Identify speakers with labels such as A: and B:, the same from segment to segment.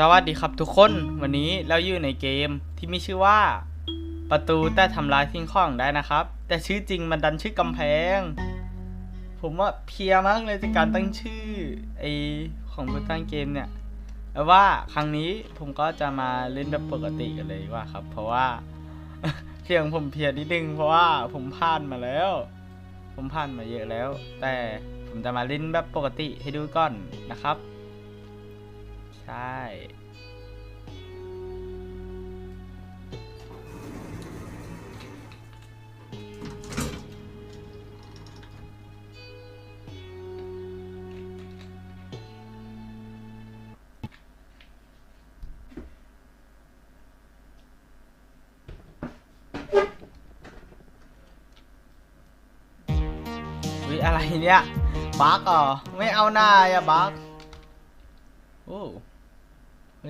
A: สวัสดีครับทุกคนวันนี้เราอยู่ในเกมที่มีชื่อว่า ประตูแต่ทำลายสิ่งของได้นะครับ แต่ชื่อจริงมันดันชื่อกำแพง ผมว่าเพียมากเลยในการตั้งชื่อไอของผู้ตั้งเกมเนี่ยแต่ว่าครั้งนี้ผมก็จะมาเล่นแบบปกติกันเลยว่าครับ เพราะว่าเสียงผมเพียนิดนึงเพราะว่าผมผ่านมาแล้ว ผมผ่านมาเยอะแล้ว แต่ผมจะมาเล่นแบบปกติให้ดูก่อนนะครับ ใช่ วิอะไรเนี่ยบักเหรอไม่เอาหน้าอะบักโอ้เ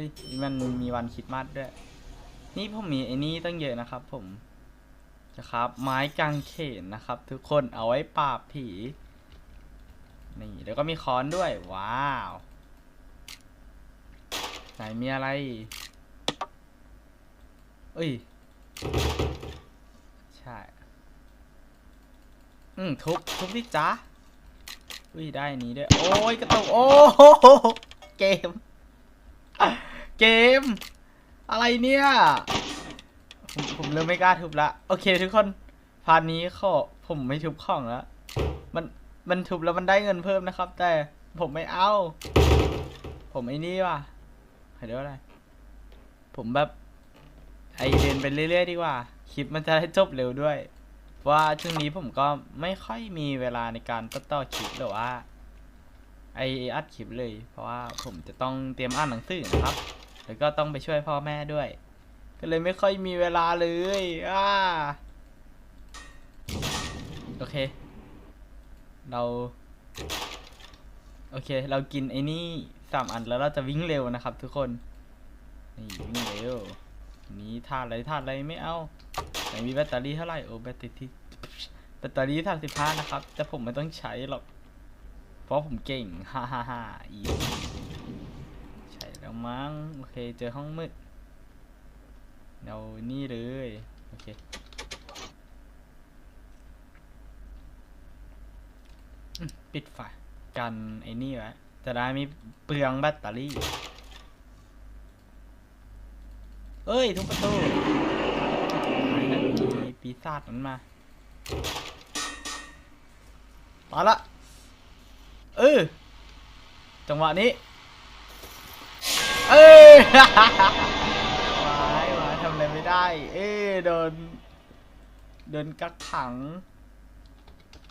A: ฮ้ยมันมีวันคริดมาสด้วย นี่ผมมีไอ้นี่ตั้งเยอะนะครับ ผมนะครับ ไม้กางเขนนะครับ ทุกคนเอาไว้ปราบผีนี่แล้วก็มีค้อนด้วย ว้าวไหนมีอะไรเอ้ยใช่อืมทุบทุบที่จ้าอุ้ยได้นนี้ด้วย โอ้ยกระตุกโอ้โหเกม เกม อะไรเนี่ย ผมผมเริ่มไม่กล้าทุบละ โอเคทุกคน พาร์ทนี้ขอผมไม่ทุบของแล้ว มันมันทุบแล้วมันได้เงินเพิ่มนะครับ แต่ผมไม่เอา ผมไอ้นี่ว่ะเดี๋ยวอะไร ผมแบบไอเดินไปเรื่อยๆดีกว่า คลิปมันจะได้จบเร็วด้วย ว่าช่วงนี้ผมก็ไม่ค่อยมีเวลาในการตัดต่อคลิปหรือว่าไออัดคลิปเลย เพราะว่าผมจะต้องเตรียมอ่านหนังสือนะครับ แล้วก็ต้องไปช่วยพ่อแม่ด้วย ก็เลยไม่ค่อยมีเวลาเลยอ่าโอเค เราโอเค เรากินไอ้นี่สามอันแล้วเราจะวิ่งเร็วนะครับ ทุกคน นี่วิ่งเร็ว นี้ธาตุอะไรธาตุอะไรไม่เอาไหนมีแบตเตอรี่เท่าไหร่โอ้แบตเตอรี่แบตเตอรี่สามสิบห้านะครับ แต่ผมไม่ต้องใช้หรอก เพราะผมเก่ง ฮ่าฮ่าฮ่าอี ใช่แล้วมั้งโอเคเจอห้องมืดเรานี่เลยโอเคปิดไฟกันไอ้นี่ไว้จะได้ไม่เปลืองแบตเตอรี่ เอ้ย ทุกประตูตายแล้วมีปีศาจมันมามาละ เออ จังหวะนี้ เอ้ยวายวายทำอะไรไม่ได้ เอ้ยโดนโดนกักขัง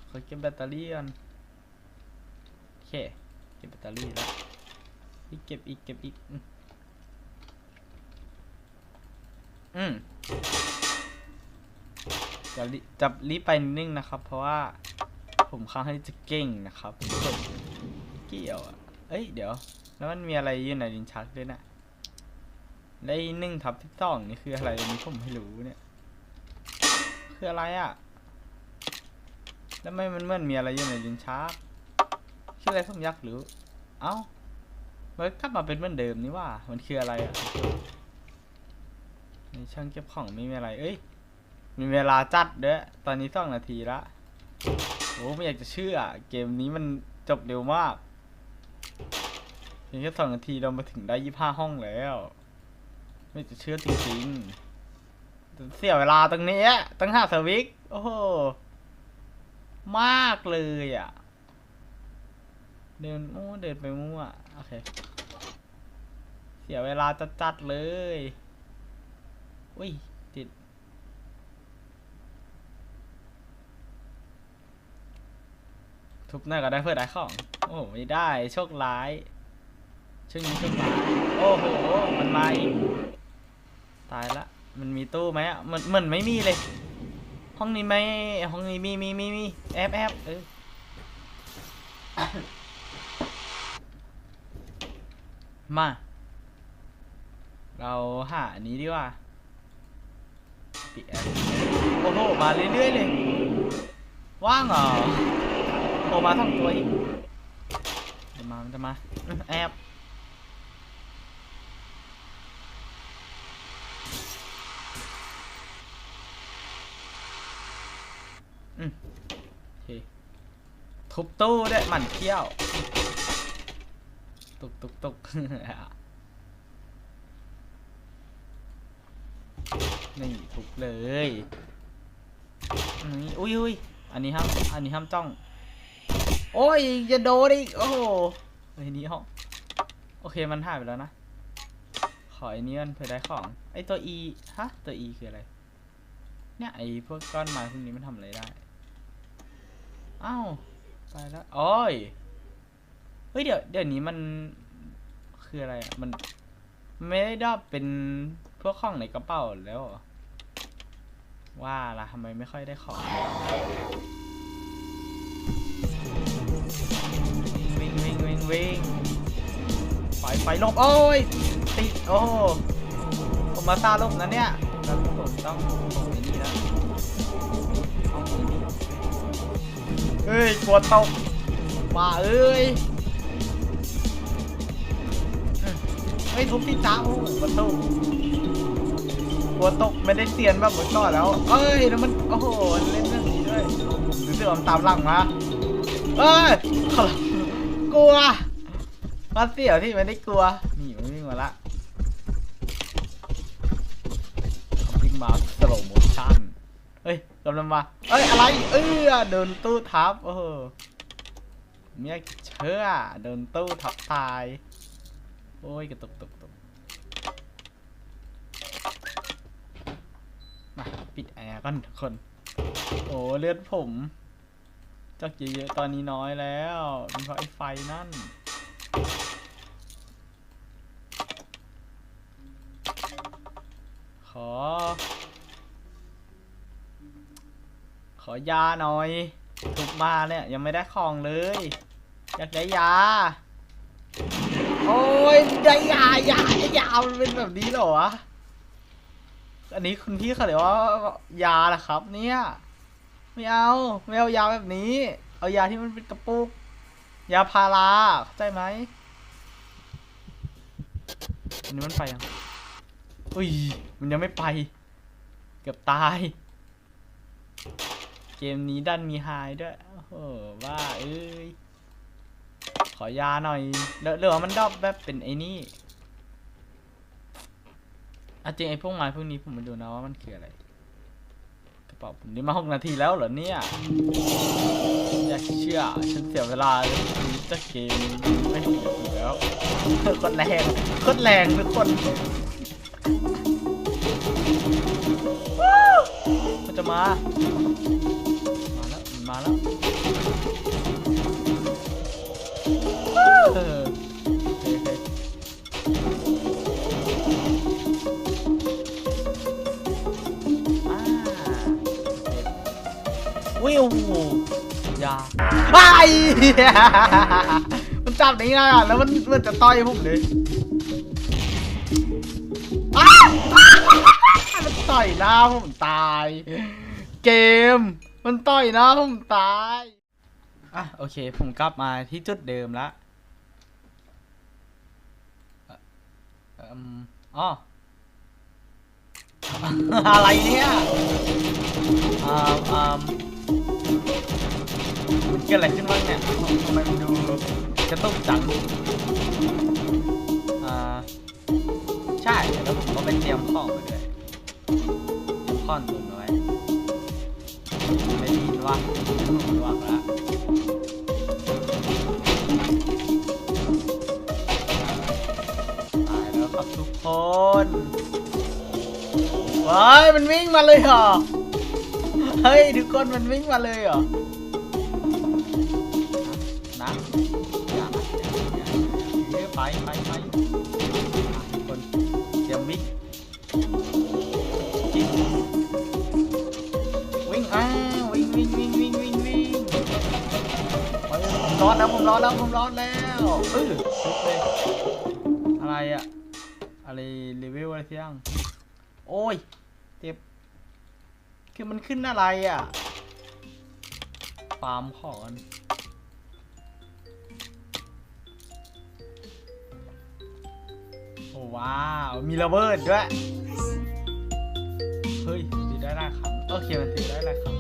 A: ขอเก็บแบตเตอรี่ก่อนโอเค เก็บแบตเตอรี่แล้วอีกเก็บอีกเก็บอีก อืมจะรีจะรีบไปนิดนึงนะครับ เพราะว่าผมข้างที่จะเก่งนะครับ เกี่ยวอะ เอ้ย เดี๋ยว แล้วมันมีอะไรยู่ในดินชักด้วยนะได้หนึ่งทับที่สองนี่คืออะไรนี้ผมไม่รู้เนี่ย คืออะไรอะ แล้วไม่มันเหมือนมีอะไรยู่ในดินชักคืออะไรผมยากหรู้เอ้ามันกลับมาเป็นเหมือนเดิมนี่ว่า มันคืออะไรอะในช่างเก็บของไม่มีอะไร เอ้ย มีเวลาจัดด้วยตอนนี้สองนาทีละโอ้ไม่อยากจะเชื่อ เกมนี้มันจบเร็วมาก เพียงแค่สองนาทีเรามาถึงได้ยี่ห้าห้องแล้ว ไม่จะเชื่อจริงๆ เสียเวลาตรงนี้ตั้งห้าสวิกโอ้โห มากเลยอะ เดินโอ้เดินไปมั่วโอเค เสียเวลาจัดๆเลยอุ้ยติดทุบหน้าก็ได้เพื่อได้ของ โอ้ไม่ได้ โชคร้าย ช่งนี้โชคร้าโอ้โห มันมาอีก ตายละ มันมีตู้ไหมอะ เหมันเหมือนไม่มีเลย ห้องนี้ไหมห้องนี้มีมีมีมีแอบแอบเออมา เราหาอันนี้ดีกว่าปิแอปโอ้โห มาเรื่อยๆเลย ว่างเหรอโอมาทั้งตัวอีกเดี๋ยวมาจะมา แอบ มโอเคทุบตู้ด้วยหมั่นเที่ยว ตุกตุกตุกนี่ทุบเลยนี่อุ้ยอุ้ยอันนี้ห้ามอันนี้ห้ามจ้อง โอ้ยจะโดนอีกโอ้โหเฮ้นี่ห้องโอเคมันหายไปแล้วนะ ขอไอ้นี่มันเพื่อได้ของ ไอ้ตัว E ฮะ ตัว E คืออะไร เนี่ยไอ้พวกก้อนไม้พวกนี้มันทำอะไรได้ อ้าวไปแล้วโอ้ยเฮ้ยเดี๋ยวเดี๋ยวนี้มันคืออะไรอะมันมันไม่ได้ดอบเป็นพวกของในกระเป๋าแล้วเหรอว่าละทำไมไม่ค่อยได้ของวิ่งวิ่งวิ่งวิ่งไฟไฟลบโอ้ยติดโอ้โหผมมาซาลบนะเนี่ยแล้วผมต้องผมไอ้นี่นะต้ เฮ้ยกลัวตกมาเอ้ยอืมเฮ้ยทุบพี่จ้าโอ้โหประตูกลัวตกไม่ได้เตียนแบบเหมือนก่อนแล้วเอ้ยแล้วมันโอ้โหเล่นเรื่องนี้ด้วยหรือเดี๋ยวมันตามหลังมาเอ้ยขอรับกลัวมาเสียวที่ไม่ได้กลัวนี่มันวิ่งมาละวิ่งมาสโลโมชั่น เฮ้ยกำลังมาเอ้ยอะไร เอ้ยโดนตู้ทับโอ้โหเมียเชื่อโดนตู้ทับตาย โอ้ยกระตุกตุกตุกมาปิดแอร์ก่อนทุกคน โอ้เลือดผมจากเยอะๆตอนนี้น้อยแล้วเป็นเพราะไอ้ไฟนั่น ขอ ข อยาหน่อยถูกมาเนี่ยยังไม่ได้ของเลย อยากได้ยา โอ้ยได้ยายายามันเป็นแบบนี้เหรอวะ อันนี้คุณพี่เขาเรียกว่ายาเหรอครับ เนี่ย ไม่เอาไม่เอายาแบบนี้ เอายาที่มันเป็นกระปุก ยาพาราเข้าใจไหมอันนี้มันไปยังอุ้ย มันยังไม่ไป เกือบตาย เกมนี้ดันมีไฮด้วย โอ้โหว่าเอ้ย ขอยาหน่อยเหลือมันดอบแบบเป็นไอ้นี่อะจริงไอ้พวกไม้พวกนี้ผมมาดูนะว่ามันคืออะไรกระเป๋าผมนี่มาหกนาทีแล้วเหรอเนี่ย อยากเชื่อ ฉันเสียเวลาเลยจะเกมไม่ถึงอยู่แล้วโคตรแรงโคตรแรงทุกคนมันจะมา แล้วเออวิวอยาไอ้มันจับได้ไงอะแล้วมันมันจะต่อยผมเลยอ้าวมันต่อยหน้าผมตาย เกม มันต่อยน้าผมตาย อะโอเค ผมกลับมาที่จุดเดิมละอ๋อ อะไรเนี่ยอ่าอ่ามันเกิดอะไรขึ้นบ้างเนี่ยทำไมมันดูกระตุกจังอ่า ใช่ แล้วผมก็ไปเตรียมของไปด้วยเตรียข้อนตุนเอาไว้ ไม่ได้ยินว่าผมวางละตายแล้วครับทุกคนว้ายมันวิ่งมาเลยเหรอ เฮ้ยทุกคนมันวิ่งมาเลยเหรอ แล้วผมร้อดแล้วผมร้อดแล้วเออชุดเลยอะไรอะอะไรเลเวลอะไรที่ยงโอ้ยเจ็บคือมันขึ้นอะไรอะฟาร์มของกันโอ้ว้าว มีระเบิดด้วย เฮ้ยตีได้หลายครั้งโอเคมันตีได้หลายครั้ง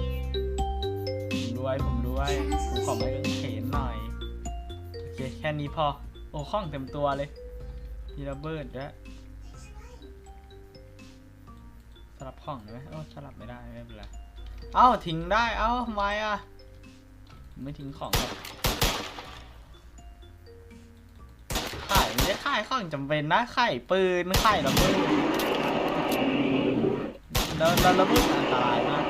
A: ด้วยผมด้วยผมขอไม่กางเขนหน่อย เค แค่นี้พอ โอ้ข้องเต็มตัวเลย มีระเบิดด้วยสลับข้องได้ไหมโอ้สลับไม่ได้ ไม่เป็นไร เอ้า ทิ้งได้ เอ้าทำไมอะ ไม่ทิ้งของหรอกขายไม่ได้ขายของจำเป็นนะไขายปืนไขายระเบิดแล้วแล้วระเบิดอันตรายมาก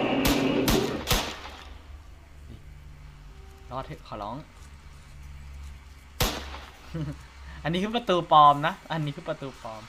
A: รอดเถอะขอร้อง อันนี้คือประตูปลอมนะ อันนี้คือประตูปลอม